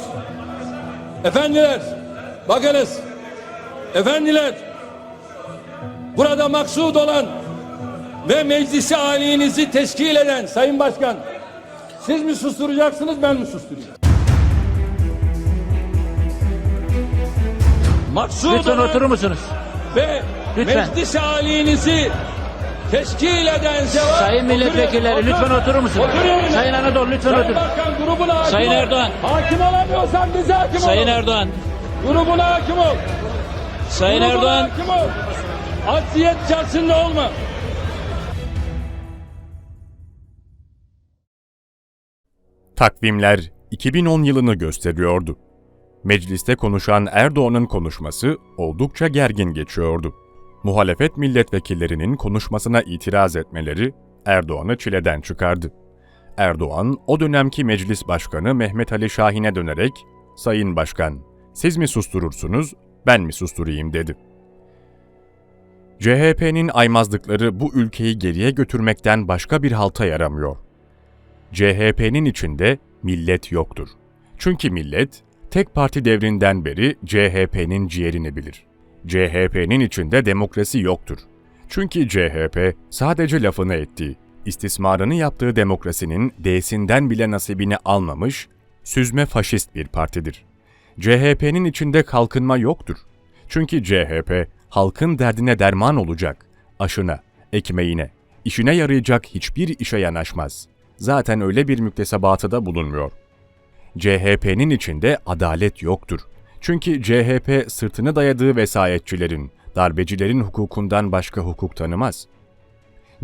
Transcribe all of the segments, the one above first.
var. Efendiler, bakınız. Efendiler, burada maksud olan ve meclisi alinizi teşkil eden Sayın Başkan, siz mi susturacaksınız ben mi susturayım? Maksud Lütfen olan oturur musunuz? ve Lütfen. meclis alinizi teşkil eden cevap... Sayın milletvekilleri lütfen oturur musunuz? Otur yerine. Sayın Anadolu lütfen Sayın oturun. Başkan grubuna hakim Sayın ol. Erdoğan. Hakim olamıyorsan bize hakim ol. Sayın Erdoğan. Grubuna hakim ol. Sayın Grubuna Erdoğan. hakim ol. Acziyet içerisinde olma. Takvimler 2010 yılını gösteriyordu. Mecliste konuşan Erdoğan'ın konuşması oldukça gergin geçiyordu. Muhalefet milletvekillerinin konuşmasına itiraz etmeleri Erdoğan'ı çileden çıkardı. Erdoğan o dönemki meclis başkanı Mehmet Ali Şahin'e dönerek "Sayın Başkan, siz mi susturursunuz, ben mi susturayım?" dedi. CHP'nin aymazlıkları bu ülkeyi geriye götürmekten başka bir halta yaramıyor. CHP'nin içinde millet yoktur. Çünkü millet tek parti devrinden beri CHP'nin ciğerini bilir. CHP'nin içinde demokrasi yoktur. Çünkü CHP sadece lafını ettiği, istismarını yaptığı demokrasinin D'sinden bile nasibini almamış, süzme faşist bir partidir. CHP'nin içinde kalkınma yoktur. Çünkü CHP halkın derdine derman olacak, aşına, ekmeğine, işine yarayacak hiçbir işe yanaşmaz. Zaten öyle bir müktesebatı da bulunmuyor. CHP'nin içinde adalet yoktur. Çünkü CHP sırtını dayadığı vesayetçilerin, darbecilerin hukukundan başka hukuk tanımaz.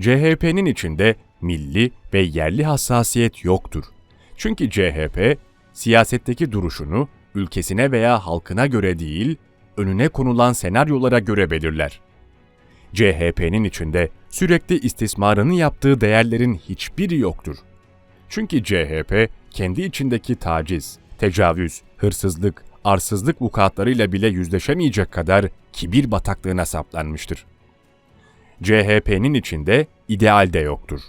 CHP'nin içinde milli ve yerli hassasiyet yoktur. Çünkü CHP siyasetteki duruşunu ülkesine veya halkına göre değil, önüne konulan senaryolara göre belirler. CHP'nin içinde sürekli istismarını yaptığı değerlerin hiçbiri yoktur. Çünkü CHP kendi içindeki taciz, tecavüz, hırsızlık, arsızlık vukuatlarıyla bile yüzleşemeyecek kadar kibir bataklığına saplanmıştır. CHP'nin içinde ideal de yoktur.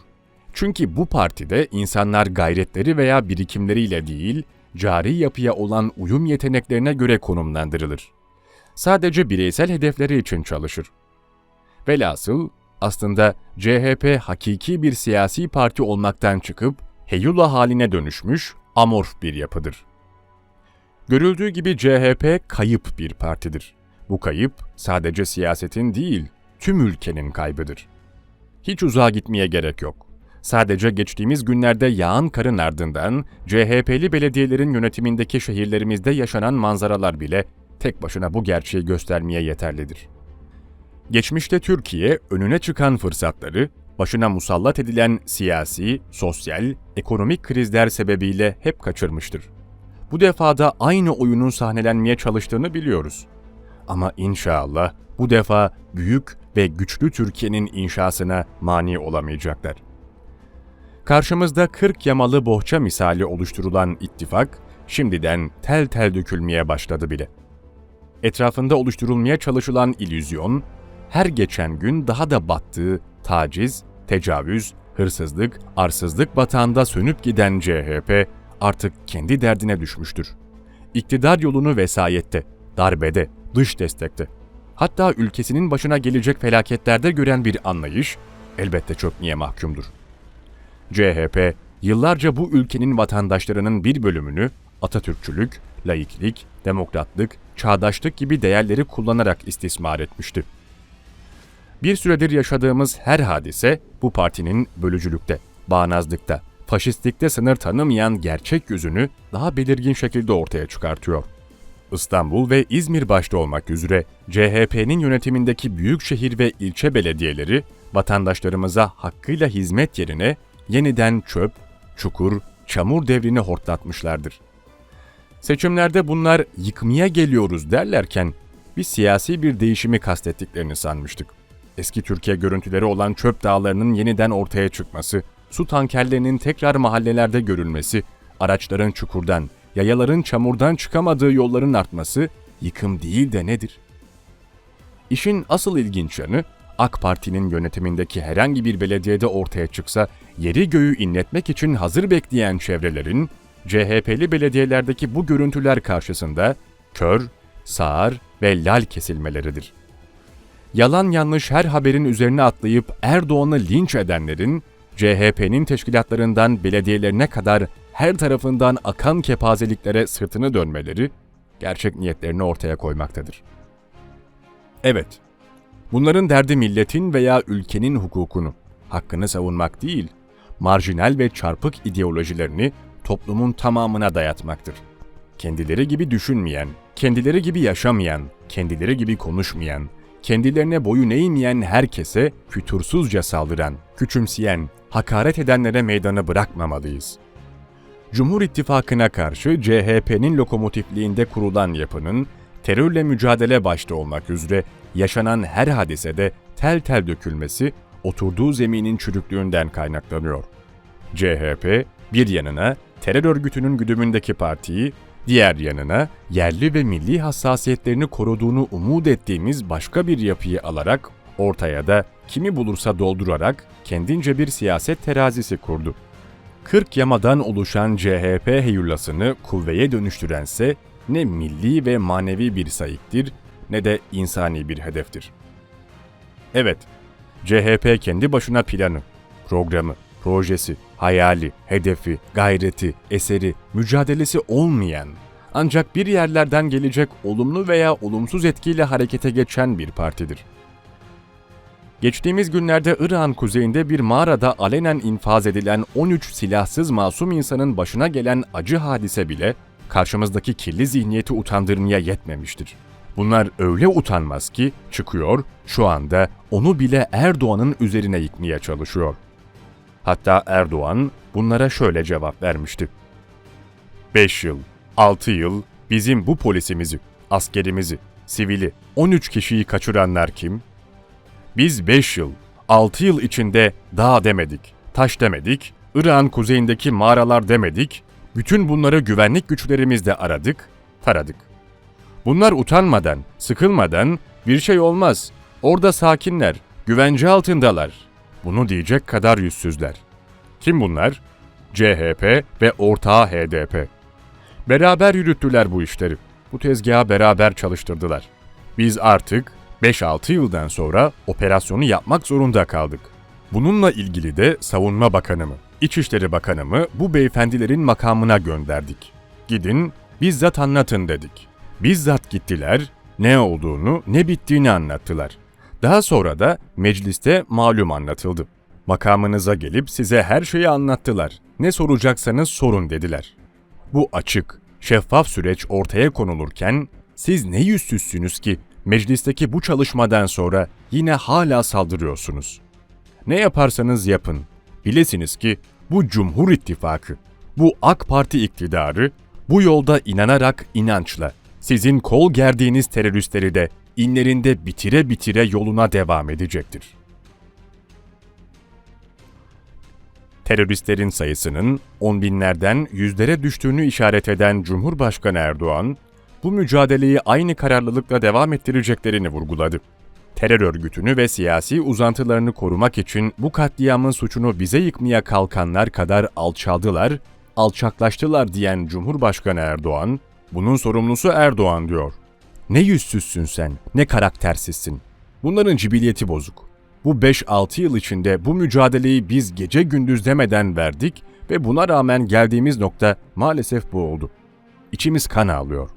Çünkü bu partide insanlar gayretleri veya birikimleriyle değil, cari yapıya olan uyum yeteneklerine göre konumlandırılır. Sadece bireysel hedefleri için çalışır. Velhasıl aslında CHP hakiki bir siyasi parti olmaktan çıkıp heyula haline dönüşmüş amorf bir yapıdır. Görüldüğü gibi CHP kayıp bir partidir. Bu kayıp sadece siyasetin değil, tüm ülkenin kaybıdır. Hiç uzağa gitmeye gerek yok. Sadece geçtiğimiz günlerde yağan karın ardından CHP'li belediyelerin yönetimindeki şehirlerimizde yaşanan manzaralar bile tek başına bu gerçeği göstermeye yeterlidir. Geçmişte Türkiye önüne çıkan fırsatları, başına musallat edilen siyasi, sosyal, ekonomik krizler sebebiyle hep kaçırmıştır. Bu defada aynı oyunun sahnelenmeye çalıştığını biliyoruz. Ama inşallah bu defa büyük ve güçlü Türkiye'nin inşasına mani olamayacaklar. Karşımızda 40 yamalı bohça misali oluşturulan ittifak şimdiden tel tel dökülmeye başladı bile. Etrafında oluşturulmaya çalışılan illüzyon, her geçen gün daha da battığı taciz, tecavüz, hırsızlık, arsızlık batağında sönüp giden CHP artık kendi derdine düşmüştür. İktidar yolunu vesayette, darbede, dış destekte, hatta ülkesinin başına gelecek felaketlerde gören bir anlayış elbette çökmeye mahkumdur. CHP yıllarca bu ülkenin vatandaşlarının bir bölümünü Atatürkçülük, laiklik, demokratlık, çağdaşlık gibi değerleri kullanarak istismar etmişti. Bir süredir yaşadığımız her hadise bu partinin bölücülükte, bağnazlıkta, faşistlikte sınır tanımayan gerçek yüzünü daha belirgin şekilde ortaya çıkartıyor. İstanbul ve İzmir başta olmak üzere CHP'nin yönetimindeki büyükşehir ve ilçe belediyeleri vatandaşlarımıza hakkıyla hizmet yerine yeniden çöp, çukur, çamur devrini hortlatmışlardır. Seçimlerde bunlar yıkmaya geliyoruz derlerken bir siyasi bir değişimi kastettiklerini sanmıştık. Eski Türkiye görüntüleri olan çöp dağlarının yeniden ortaya çıkması, su tankerlerinin tekrar mahallelerde görülmesi, araçların çukurdan, yayaların çamurdan çıkamadığı yolların artması yıkım değil de nedir? İşin asıl ilginç yanı AK Parti'nin yönetimindeki herhangi bir belediyede ortaya çıksa yeri göğü inletmek için hazır bekleyen çevrelerin CHP'li belediyelerdeki bu görüntüler karşısında kör, sağır ve lal kesilmeleridir. Yalan yanlış her haberin üzerine atlayıp Erdoğan'ı linç edenlerin CHP'nin teşkilatlarından belediyelerine kadar her tarafından akan kepazeliklere sırtını dönmeleri gerçek niyetlerini ortaya koymaktadır. Evet, bunların derdi milletin veya ülkenin hukukunu, hakkını savunmak değil, marjinal ve çarpık ideolojilerini toplumun tamamına dayatmaktır. Kendileri gibi düşünmeyen, kendileri gibi yaşamayan, kendileri gibi konuşmayan, kendilerine boyun eğmeyen herkese fütursuzca saldıran, küçümseyen, hakaret edenlere meydanı bırakmamalıyız. Cumhur İttifakı'na karşı CHP'nin lokomotifliğinde kurulan yapının terörle mücadele başta olmak üzere yaşanan her hadisede tel tel dökülmesi oturduğu zeminin çürüklüğünden kaynaklanıyor. CHP bir yanına terör örgütünün güdümündeki partiyi, diğer yanına yerli ve milli hassasiyetlerini koruduğunu umut ettiğimiz başka bir yapıyı alarak ortaya da kimi bulursa doldurarak kendince bir siyaset terazisi kurdu. 40 yamadan oluşan CHP heyullasını kuvveye dönüştürense ne milli ve manevi bir sayıktır ne de insani bir hedeftir. Evet, CHP kendi başına planı, programı, projesi, hayali, hedefi, gayreti, eseri, mücadelesi olmayan, ancak bir yerlerden gelecek olumlu veya olumsuz etkiyle harekete geçen bir partidir. Geçtiğimiz günlerde İran kuzeyinde bir mağarada alenen infaz edilen 13 silahsız masum insanın başına gelen acı hadise bile karşımızdaki kirli zihniyeti utandırmaya yetmemiştir. Bunlar öyle utanmaz ki çıkıyor, şu anda onu bile Erdoğan'ın üzerine yıkmaya çalışıyor. Hatta Erdoğan bunlara şöyle cevap vermişti. 5 yıl, 6 yıl bizim bu polisimizi, askerimizi, sivili 13 kişiyi kaçıranlar kim? Biz 5 yıl, 6 yıl içinde dağ demedik, taş demedik, İran kuzeyindeki mağaralar demedik, bütün bunları güvenlik güçlerimizle aradık, taradık. Bunlar utanmadan, sıkılmadan bir şey olmaz. Orada sakinler, güvence altındalar. Bunu diyecek kadar yüzsüzler. Kim bunlar? CHP ve ortağı HDP. Beraber yürüttüler bu işleri. Bu tezgahı beraber çalıştırdılar. Biz artık 5-6 yıldan sonra operasyonu yapmak zorunda kaldık. Bununla ilgili de Savunma Bakanımı, İçişleri Bakanımı bu beyefendilerin makamına gönderdik. Gidin, bizzat anlatın dedik. Bizzat gittiler, ne olduğunu, ne bittiğini anlattılar. Daha sonra da mecliste malum anlatıldı. Makamınıza gelip size her şeyi anlattılar. Ne soracaksanız sorun dediler. Bu açık, şeffaf süreç ortaya konulurken siz ne yüzsüzsünüz ki meclisteki bu çalışmadan sonra yine hala saldırıyorsunuz. Ne yaparsanız yapın. Bilesiniz ki bu Cumhur İttifakı, bu AK Parti iktidarı bu yolda inanarak inançla sizin kol gerdiğiniz teröristleri de inlerinde bitire bitire yoluna devam edecektir. Teröristlerin sayısının on binlerden yüzlere düştüğünü işaret eden Cumhurbaşkanı Erdoğan, bu mücadeleyi aynı kararlılıkla devam ettireceklerini vurguladı. Terör örgütünü ve siyasi uzantılarını korumak için bu katliamın suçunu bize yıkmaya kalkanlar kadar alçaldılar, alçaklaştılar diyen Cumhurbaşkanı Erdoğan, bunun sorumlusu Erdoğan diyor. Ne yüzsüzsün sen, ne karaktersizsin. Bunların cibiliyeti bozuk. Bu 5-6 yıl içinde bu mücadeleyi biz gece gündüz demeden verdik ve buna rağmen geldiğimiz nokta maalesef bu oldu. İçimiz kan ağlıyor.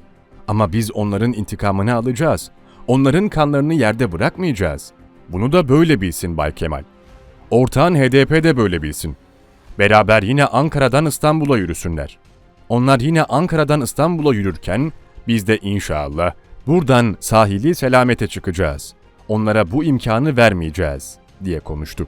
Ama biz onların intikamını alacağız. Onların kanlarını yerde bırakmayacağız. Bunu da böyle bilsin Bay Kemal. Ortağın HDP de böyle bilsin. Beraber yine Ankara'dan İstanbul'a yürüsünler. Onlar yine Ankara'dan İstanbul'a yürürken biz de inşallah buradan sahili selamete çıkacağız. Onlara bu imkanı vermeyeceğiz diye konuştu.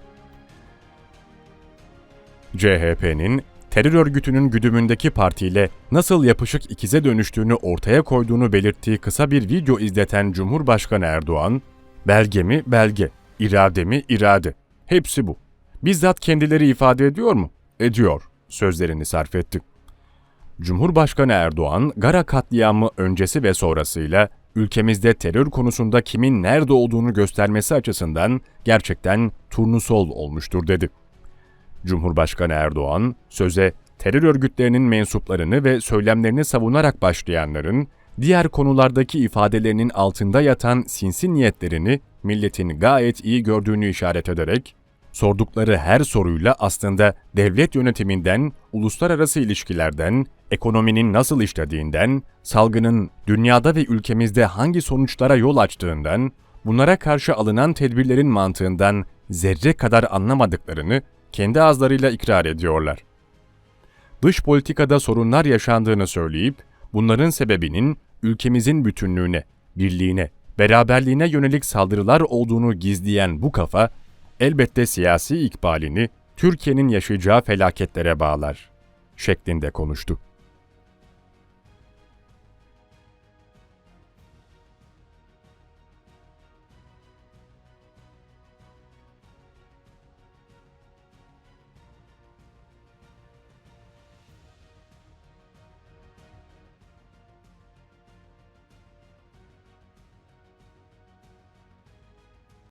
CHP'nin terör örgütünün güdümündeki partiyle nasıl yapışık ikize dönüştüğünü ortaya koyduğunu belirttiği kısa bir video izleten Cumhurbaşkanı Erdoğan, belge mi belge, irade mi irade, hepsi bu. Bizzat kendileri ifade ediyor mu? Ediyor, sözlerini sarf etti. Cumhurbaşkanı Erdoğan, Gara katliamı öncesi ve sonrasıyla ülkemizde terör konusunda kimin nerede olduğunu göstermesi açısından gerçekten turnusol olmuştur dedi. Cumhurbaşkanı Erdoğan söze terör örgütlerinin mensuplarını ve söylemlerini savunarak başlayanların, diğer konulardaki ifadelerinin altında yatan sinsi niyetlerini milletin gayet iyi gördüğünü işaret ederek, sordukları her soruyla aslında devlet yönetiminden, uluslararası ilişkilerden, ekonominin nasıl işlediğinden, salgının dünyada ve ülkemizde hangi sonuçlara yol açtığından, bunlara karşı alınan tedbirlerin mantığından zerre kadar anlamadıklarını kendi ağızlarıyla ikrar ediyorlar. Dış politikada sorunlar yaşandığını söyleyip, bunların sebebinin ülkemizin bütünlüğüne, birliğine, beraberliğine yönelik saldırılar olduğunu gizleyen bu kafa, elbette siyasi ikbalini Türkiye'nin yaşayacağı felaketlere bağlar, şeklinde konuştu.